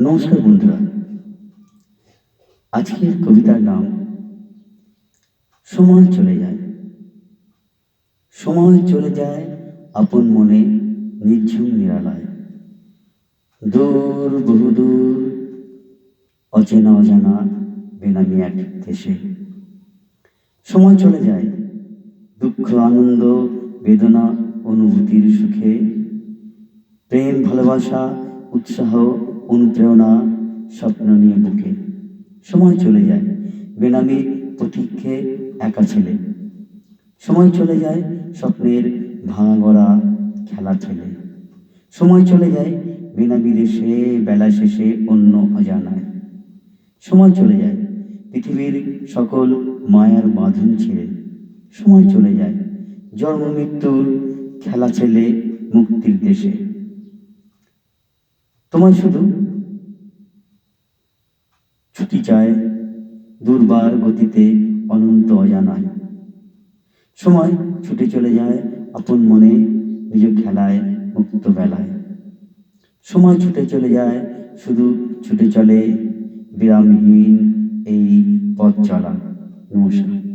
নমস্কার বন্ধুরা। আজকের কবিতার নাম, সময় চলে যায়। সময় চলে যায় আপন মনে নির্ঝুম নিরালায়। দূর বহুদূর অচেনা অজানা, বেনামি এক দেশে। সময় চলে যায়, দুঃখ, আনন্দ, বেদনা, অনুভূতির সুখে। প্রেম, ভালোবাসা, উৎসাহ অনুপ্রেরণা স্বপ্ন নিয়ে বুকে। সময় চলে যায়। বেনামি প্রতীক্ষে একা ছেলে। সময় চলে যায় স্বপ্নের ভাঙা গড়া খেলা ছেলে। সময় চলে যায় বিনা বিদেশে বেলা শেষে অন্য অজানায়। সময় চলে যায় পৃথিবীর সকল মায়ার বাঁধন ছেড়ে সময় চলে যায় জন্ম মৃত্যুর খেলা ছেলে মুক্তির দেশে। তোমায় শুধু ছুটি চায়, দুর্বার গতিতে অনন্ত অজানায়। সময় ছুটে চলে যায় আপন মনে, নিজ খেলায় মুক্ত বেলায়। সময় ছুটে চলে যায়, শুধু ছুটে চলে, বিরামহীন এই পথ চলা। নমস্কার।